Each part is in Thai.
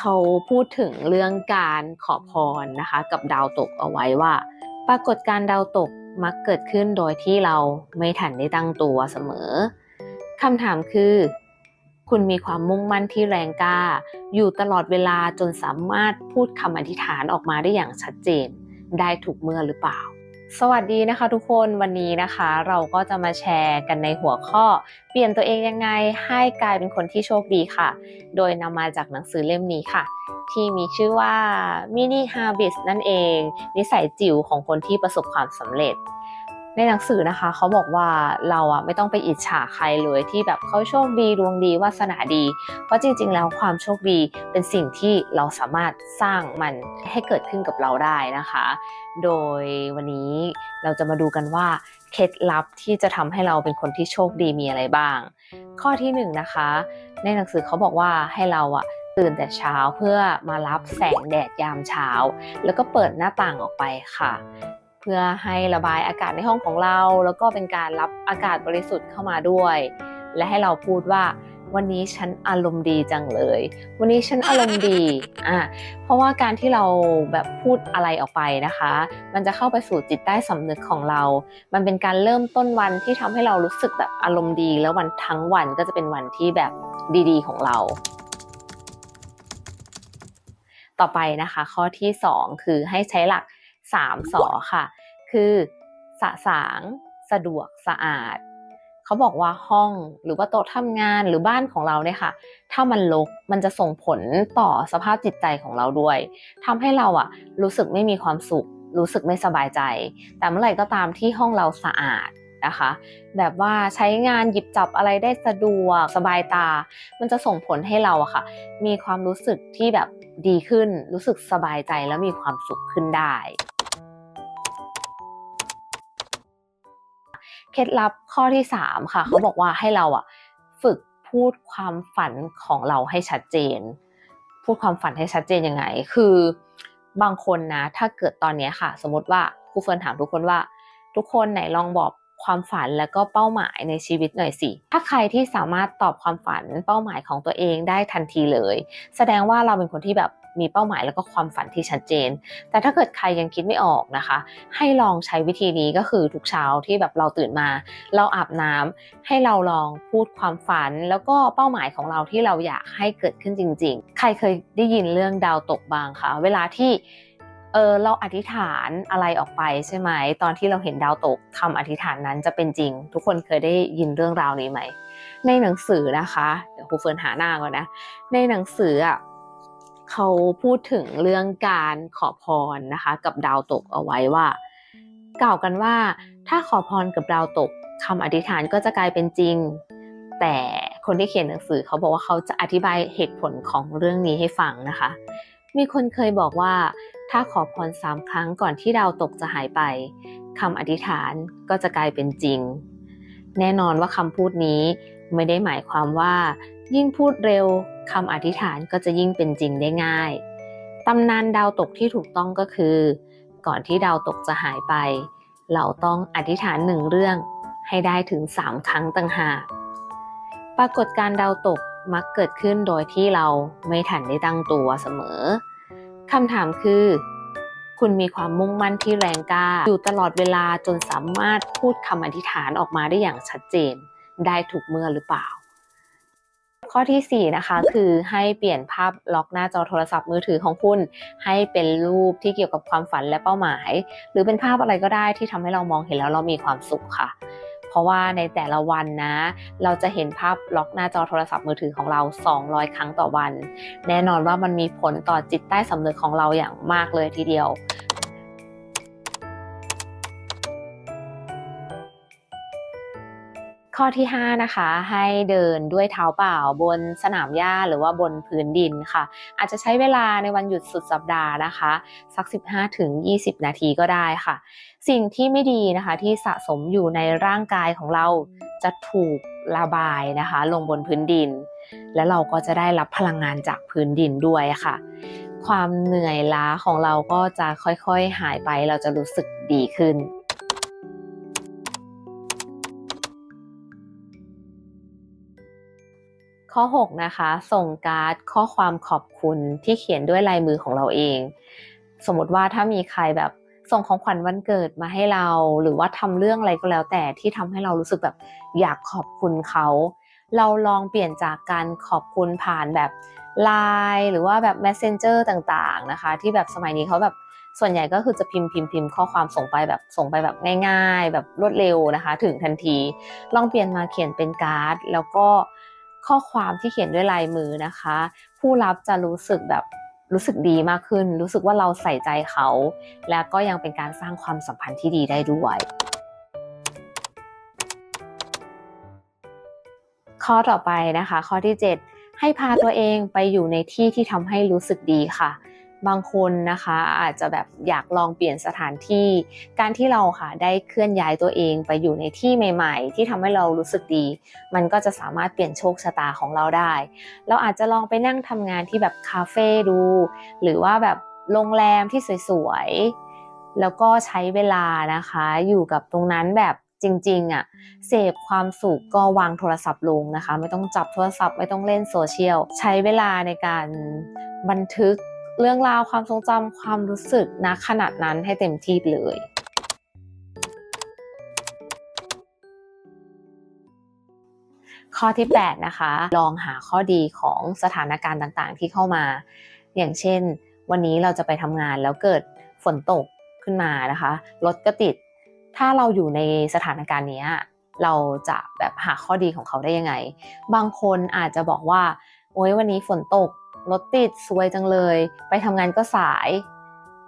เขาพูดถึงเรื่องการขอพรนะคะ กับดาวตกเอาไว้ว่า ปรากฏการดาวตกมักเกิดขึ้นโดยที่เราไม่ทันได้ตั้งตัวเสมอคำถามคือ คุณมีความมุ่งมั่นที่แรงกล้า อยู่ตลอดเวลาจนสามารถพูดคำอธิษฐานออกมาได้อย่างชัดเจน ได้ถูกเมื่อหรือเปล่า สวัสดีนะคะทุกคนวันนี้นะคะเราก็จะมาแชร์กันในหัวข้อ เปลี่ยนตัวเองยังไงให้กลายเป็นคนที่โชคดีค่ะ โดยนำมาจากหนังสือเล่มนี้ค่ะ ที่มีชื่อว่า Mini Habits นั่นเอง นิสัยจิ๋วของคนที่ประสบความสำเร็จ ในหนังสือนะคะเขาบอกว่าเราอะไม่ต้องไปอิจฉาใครเลยที่แบบเขาโชคดีดวงดีวาสนาดี เพราะจริง ๆ แล้วความโชคดีเป็นสิ่งที่เราสามารถสร้างมันให้เกิดขึ้นกับเราได้นะคะ โดยวันนี้เราจะมาดูกันว่าเคล็ดลับที่จะทำให้เราเป็นคนที่โชคดีมีอะไรบ้าง ข้อที่หนึ่งนะคะ ในหนังสือเขาบอกว่าให้เราอะตื่นแต่เช้าเพื่อมารับแสงแดดยามเช้า แล้วก็เปิดหน้าต่างออกไปค่ะ เพื่อให้ระบายอากาศในห้องของเรา แล้วก็เป็นการรับอากาศบริสุทธิ์เข้ามาด้วย และให้เราพูดว่าวันนี้ฉันอารมณ์ดีจังเลย วันนี้ฉันอารมณ์ดี อะ เพราะว่าการที่เราแบบพูดอะไรออกไปนะคะ มันจะเข้าไปสู่จิตใต้สำนึกของเรา มันเป็นการเริ่มต้นวันที่ทำให้เรารู้สึกแบบอารมณ์ดี แล้ววันทั้งวันก็จะเป็นวันที่แบบดีๆ ของเรา ต่อไปนะคะ ข้อที่ 2 คือให้ใช้หลัก 3สอค่ะ คือสะสางสะดวกสะอาด เขาบอกว่าห้องหรือว่าโต๊ะทำงานหรือบ้านของเราเนี่ยค่ะ ถ้ามันรกมันจะส่งผลต่อสภาพจิตใจของเราด้วยทำให้เราอะรู้สึกไม่มีความสุข รู้สึกไม่สบายใจ แต่เมื่อไหร่ก็ตามที่ห้องเราสะอาดนะคะ แบบว่าใช้งานหยิบจับอะไรได้สะดวกสบายตา มันจะส่งผลให้เราอะค่ะ มีความรู้สึกที่แบบดีขึ้น รู้สึกสบายใจและมีความสุขขึ้นได้ เคล็ดลับข้อที่ 3 ค่ะ เขาบอกว่าให้เราอะฝึกพูดความฝันของเราให้ชัดเจน พูดความฝันให้ชัดเจนยังไง คือบางคนนะ ถ้าเกิดตอนนี้ค่ะ สมมติว่าครูเฟิร์นถามทุกคนว่า ทุกคนไหนลองบอกความฝันแล้วก็เป้าหมายในชีวิตหน่อยสิ ถ้าใครที่สามารถตอบความฝันเป้าหมายของตัวเองได้ทันทีเลย แสดงว่าเราเป็นคนที่แบบ มีเป้าหมายแล้วก็ความฝันที่ชัดเจน แต่ถ้าเกิดใครยังคิดไม่ออกนะคะ ให้ลองใช้วิธีนี้ก็คือทุกเช้าที่แบบเราตื่นมา เราอาบน้ำให้เราลองพูดความฝัน แล้วก็เป้าหมายของเราที่เราอยากให้เกิดขึ้นจริง ๆ ใครเคยได้ยินเรื่องดาวตกบ้างคะเวลาที่เออเราอธิษฐานอะไรออกไปใช่ไหม ตอนที่เราเห็นดาวตกคำอธิษฐานนั้นจะเป็นจริง ทุกคนเคยได้ยินเรื่องราวนี้ไหม ในหนังสือนะคะ เดี๋ยวครูเฟิร์นหาหน้าก่อนนะ ในหนังสืออะ เขาพูดถึงเรื่องการขอพรนะคะ กับดาวตกเอาไว้ว่า กล่าวกันว่า ถ้าขอพรกับดาวตกคำอธิษฐานก็จะกลายเป็นจริง แต่คนที่เขียนหนังสือเขาบอกว่าเขาจะอธิบายเหตุผลของเรื่องนี้ให้ฟังนะคะ มีคนเคยบอกว่า ถ้าขอพรสามครั้งก่อนที่ดาวตกจะหายไปคำอธิษฐานก็จะกลายเป็นจริง แน่นอนว่าคำพูดนี้ไม่ได้หมายความว่า ยิ่งพูดเร็วคำอธิษฐานก็จะยิ่งเป็นจริงได้ง่าย ตำนานดาวตกที่ถูกต้องก็คือ ก่อนที่ดาวตกจะหายไป เราต้องอธิษฐานหนึ่งเรื่องให้ได้ถึง 3 ครั้งต่างหาก ปรากฏการดาวตกมักเกิดขึ้นโดยที่เราไม่ทันได้ตั้งตัวเสมอ คำถามคือ คุณมีความมุ่งมั่นที่แรงกล้า อยู่ตลอดเวลาจนสามารถพูดคำอธิษฐานออกมาได้อย่างชัดเจน ได้ถูกเมื่อหรือเปล่า ข้อที่ 4 นะคะ คือให้เปลี่ยนภาพล็อกหน้าจอโทรศัพท์มือถือของคุณ ให้เป็นรูปที่เกี่ยวกับความฝันและเป้าหมาย หรือเป็นภาพอะไรก็ได้ที่ทำให้เรามองเห็นแล้วเรามีความสุขค่ะ เพราะว่าในแต่ละวันนะ เราจะเห็นภาพล็อกหน้าจอโทรศัพท์มือถือของเรา 200 ครั้งต่อวัน แน่นอนว่ามันมีผลต่อจิตใต้สำนึกของเราอย่างมากเลยทีเดียว ข้อที่ 5 นะคะ ให้เดินด้วยเท้าเปล่าบนสนามหญ้าหรือว่าบนพื้นดินค่ะ อาจจะใช้เวลาในวันหยุดสุดสัปดาห์นะคะ สัก 15-20 นาทีก็ได้ค่ะ สิ่งที่ไม่ดีนะคะที่สะสมอยู่ในร่างกายของเราจะถูกระบายนะคะ ลงบนพื้นดิน และเราก็จะได้รับพลังงานจากพื้นดินด้วยค่ะ ความเหนื่อยล้าของเราก็จะค่อยๆหายไปเราจะรู้สึกดีขึ้น ข้อ 6 นะคะ ส่งการ์ดข้อความขอบคุณที่เขียนด้วยลายมือของเราเอง สมมติว่าถ้ามีใครแบบส่งของขวัญวันเกิดมาให้เรา หรือว่าทำเรื่องอะไรก็แล้วแต่ที่ทำให้เรารู้สึกแบบอยากขอบคุณเขา เราลองเปลี่ยนจากการขอบคุณผ่านแบบไลน์หรือว่าแบบ messenger ต่างๆนะคะ ที่แบบสมัยนี้เขาแบบส่วนใหญ่ก็คือจะพิมพ์พิมพ์พิมพ์ข้อความส่งไปแบบส่งไปแบบง่าย ๆ แบบรวดเร็วนะคะ ถึงทันที ลองเปลี่ยนมาเขียนเป็นการ์ด แล้วก็ ข้อความที่เขียนด้วยลายมือนะคะ ผู้รับจะรู้สึกแบบรู้สึกดีมากขึ้น รู้สึกว่าเราใส่ใจเขา แล้วก็ยังเป็นการสร้างความสัมพันธ์ที่ดีได้ด้วยข้อต่อไปนะคะ ข้อที่ 7 ให้พาตัวเองไปอยู่ในที่ที่ทำให้รู้สึกดีค่ะ บางคนนะคะอาจจะแบบอยากลองเปลี่ยนสถานที่ การที่เราค่ะได้เคลื่อนย้ายตัวเองไปอยู่ในที่ใหม่ ๆ ที่ทำให้เรารู้สึกดี มันก็จะสามารถเปลี่ยนโชคชะตาของเราได้ เราอาจจะลองไปนั่งทำงานที่แบบคาเฟ่ดู หรือว่าแบบโรงแรมที่สวยๆ แล้วก็ใช้เวลานะคะ อยู่กับตรงนั้นแบบจริงๆอะเสพความสุขก็วางโทรศัพท์ลงนะคะ ไม่ต้องจับโทรศัพท์ไม่ต้องเล่นโซเชียล ใช้เวลาในการบันทึก เรื่องราวความทรงจำความรู้สึกนะขนาดนั้นให้เต็มที่เลยข้อที่ 8 นะคะ ลองหาข้อดีของสถานการณ์ต่างๆ ที่เข้ามา อย่างเช่น วันนี้เราจะไปทำงานแล้วเกิดฝนตกขึ้นมานะคะรถก็ติด ถ้าเราอยู่ในสถานการณ์นี้เราจะแบบหาข้อดีของเขาได้ยังไง บางคนอาจจะบอกว่า โอ๊ยวันนี้ฝนตก รถติดซวยจังเลย ไปทำงานก็สาย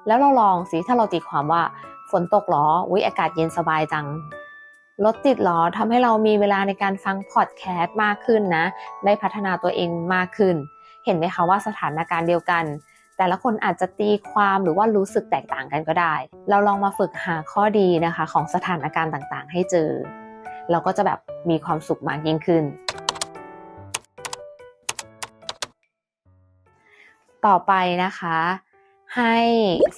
แล้วเราลองสิถ้าเราตีความว่าฝนตกหรออุ๊ยอากาศเย็นสบายจังรถติดหรอทำให้เรามีเวลาในการฟังพอดแคสต์มากขึ้นนะ ได้พัฒนาตัวเองมากขึ้น เห็นไหมคะว่าสถานการณ์เดียวกัน แต่ละคนอาจจะตีความหรือว่ารู้สึกแตกต่างกันก็ได้ เราลองมาฝึกหาข้อดีนะคะ ของสถานการณ์ต่างๆ ให้เจอ เราก็จะแบบมีความสุขมากยิ่งขึ้น ต่อไปนะคะ ให้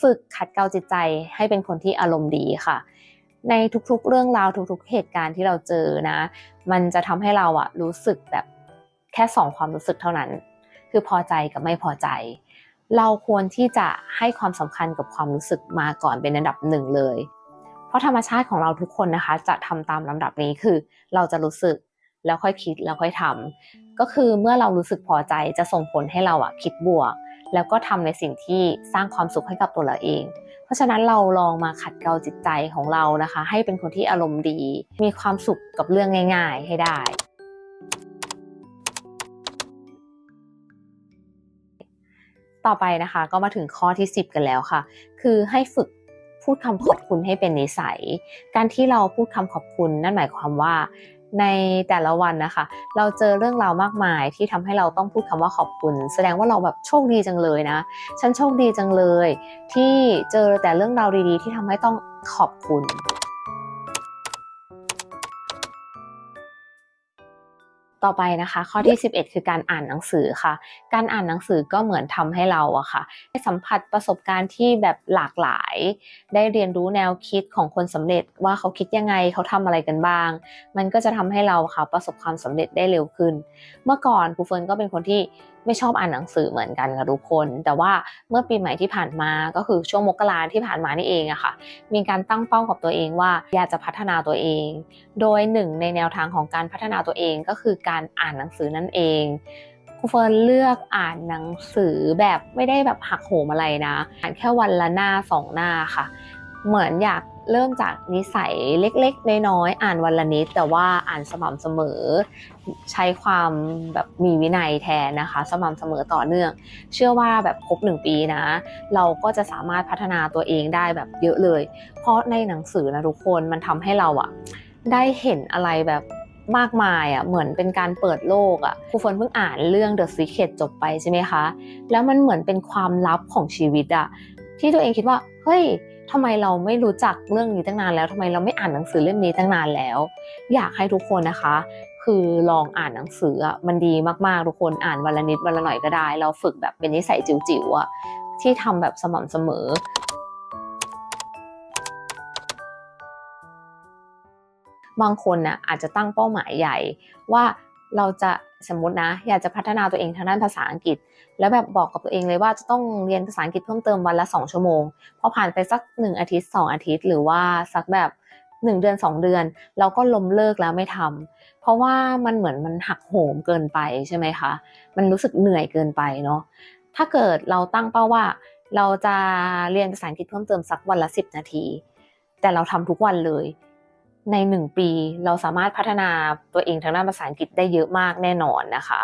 ฝึกขัดเกลาจิตใจให้เป็นคนที่อารมณ์ดีค่ะ ในทุกๆ เรื่องราวทุกๆ เหตุการณ์ที่เราเจอนะ มันจะทำให้เราอะรู้สึกแบบแค่สองความรู้สึกเท่านั้น คือพอใจกับไม่พอใจ เราควรที่จะให้ความสำคัญกับความรู้สึกมาก่อนเป็นอันดับหนึ่งเลย เพราะธรรมชาติของเราทุกคนนะคะ จะทำตามลำดับนี้คือเราจะรู้สึกแล้วค่อยคิดแล้วค่อยทำก็คือเมื่อเรารู้สึกพอใจจะส่งผลให้เราอะคิดบวก แล้วก็ทำในสิ่งที่สร้างความสุขให้กับตัวเราเอง เพราะฉะนั้นเราลองมาขัดเกลาจิตใจของเรานะคะ ให้เป็นคนที่อารมณ์ดี มีความสุขกับเรื่องง่าย ๆ ให้ได้ต่อไปนะคะก็มาถึงข้อที่ 10 กันแล้วค่ะ คือให้ฝึกพูดคำขอบคุณให้เป็นนิสัย การที่เราพูดคำขอบคุณนั่นหมายความว่า ในแต่ละวันนะคะ เราเจอเรื่องราวมากมายที่ทำให้เราต้องพูดคำว่าขอบคุณ แสดงว่าเราแบบโชคดีจังเลยนะ ฉันโชคดีจังเลย ที่เจอแต่เรื่องราวดีๆ ที่ทำให้ต้องขอบคุณ ต่อไปนะคะ ข้อที่ 11 คือการอ่านหนังสือค่ะ การอ่านหนังสือก็เหมือนทำให้เราอะค่ะได้สัมผัสประสบการณ์ที่แบบหลากหลาย ได้เรียนรู้แนวคิดของคนสำเร็จว่าเขาคิดยังไงเขาทำอะไรกันบ้าง มันก็จะทำให้เราค่ะประสบความสำเร็จได้เร็วขึ้น เมื่อก่อนครูเฟิร์นก็เป็นคนที่ไม่ชอบอ่านหนังสือเหมือนกันค่ะทุกคน แต่ว่าเมื่อปีใหม่ที่ผ่านมาก็คือช่วงมกราที่ผ่านมานี่เองอะค่ะ มีการตั้งเป้ากับตัวเองว่าอยากจะพัฒนาตัวเอง โดยหนึ่งในแนวทางของการพัฒนาตัวเองก็คือการอ่านหนังสือนั่นเองครูเฟิร์นเลือกอ่านหนังสือแบบไม่ได้แบบหักโหมอะไรนะ อ่านแค่วันละหน้าสองหน้าค่ะ เหมือนอยากเริ่มจากนิสัยเล็กๆ น้อยๆ อ่านวันละนิด แต่ว่าอ่านสม่ำเสมอ ใช้ความแบบมีวินัยแทนนะคะ สม่ำเสมอต่อเนื่อง เชื่อว่าแบบครบหนึ่งปีนะ เราก็จะสามารถพัฒนาตัวเองได้แบบเยอะเลย เพราะในหนังสือนะทุกคนมันทำให้เราอะได้เห็นอะไรแบบ มากมายอะเหมือนเป็นการเปิดโลกอะครูเฟิร์นเพิ่งอ่านเรื่อง The Secret จบไปใช่ไหมคะ แล้วมันเหมือนเป็นความลับของชีวิตอะที่ตัวเองคิดว่าเฮ้ยทำไมเราไม่รู้จักเรื่องนี้ตั้งนานแล้วทำไมเราไม่อ่านหนังสือเล่มนี้ตั้งนานแล้ว อยากให้ทุกคนนะคะ คือลองอ่านหนังสืออะมันดีมากๆทุกคนอ่านวันละนิดวันละหน่อยก็ได้ เราฝึกแบบเป็นนิสัยจิ๋วๆอะที่ทำแบบสม่ำเสมอ บางคนน่ะอาจจะตั้งเป้าหมายใหญ่ ว่าเราจะสมมตินะ อยากจะพัฒนาตัวเองทางด้านภาษาอังกฤษ แล้วแบบบอกกับตัวเองเลยว่าจะต้องเรียนภาษาอังกฤษเพิ่มเติมวันละ 2 ชั่วโมง พอผ่านไปสัก 1 อาทิตย์ 2 อาทิตย์ หรือว่าสักแบบ 1 เดือน 2 เดือน เราก็ล้มเลิกแล้วไม่ทำเพราะว่ามันเหมือนมันหักโหมเกินไปใช่ไหมคะ มันรู้สึกเหนื่อยเกินไปเนาะ ถ้าเกิดเราตั้งเป้าว่า เราจะเรียนภาษาอังกฤษเพิ่มเติมสักวันละ 10 นาที แต่เราทำทุกวันเลย ในหนึ่งปีเราสามารถพัฒนาตัวเองทางด้านภาษาอังกฤษได้เยอะมากแน่นอนนะคะ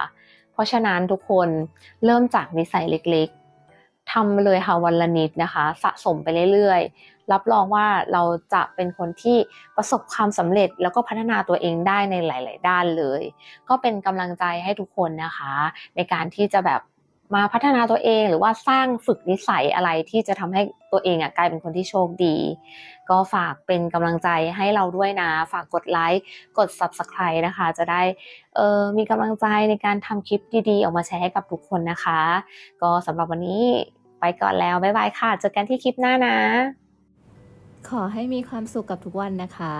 เพราะฉะนั้นทุกคนเริ่มจากนิสัยเล็กๆทำเลยค่ะวันละนิดนะคะ สะสมไปเรื่อยๆ รับรองว่าเราจะเป็นคนที่ประสบความสำเร็จแล้วก็พัฒนาตัวเองได้ในหลาย ๆ ด้านเลย ก็เป็นกำลังใจให้ทุกคนนะคะ ในการที่จะแบบ มาพัฒนาตัวเองหรือว่าสร้างฝึกนิสัยอะไรที่จะทำให้ตัวเองอะกลายเป็นคนที่โชคดี ก็ฝากเป็นกำลังใจให้เราด้วยนะ ฝากกดไลค์กด Subscribe นะคะ จะได้เออมีกำลังใจในการทำคลิปดีๆ ออกมาแชร์ให้กับทุกคนนะคะ ก็สำหรับวันนี้ไปก่อนแล้วบ๊ายบายค่ะเจอกันที่คลิปหน้านะ ขอให้มีความสุขกับทุกวันนะคะ